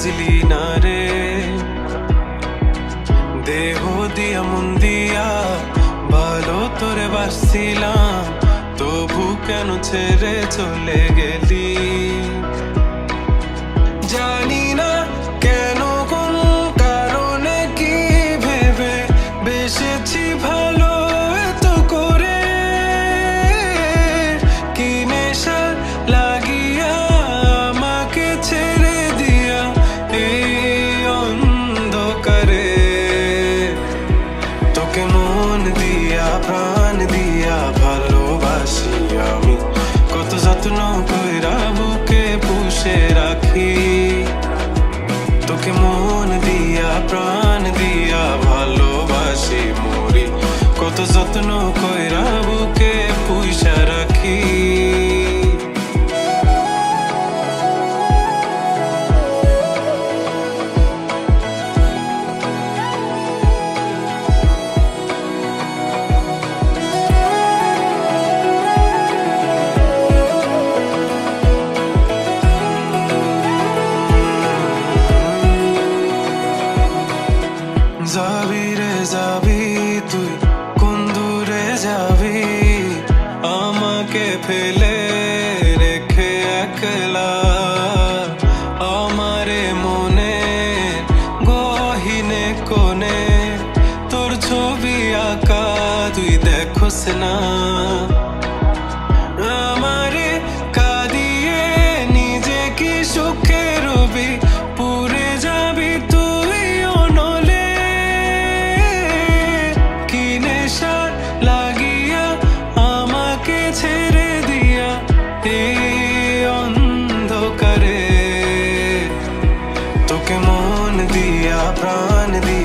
বাজলি না রে। দেহ দিয়া মন দিয়া ভালো তোরে বাসছিলাম, তবু কেন ছেড়ে চলে গেলি? কত যত্ন কইরা হাসনা আমারে কাঁদিয়ে নিজেকে সুখে রবি? পুরে যাবি তুই অনলে। কিনে সার লাগিয়া আমাকে ছেড়ে দিয়া এই অন্ধকারে? তোকে মন দিয়া, প্রাণ দিয়া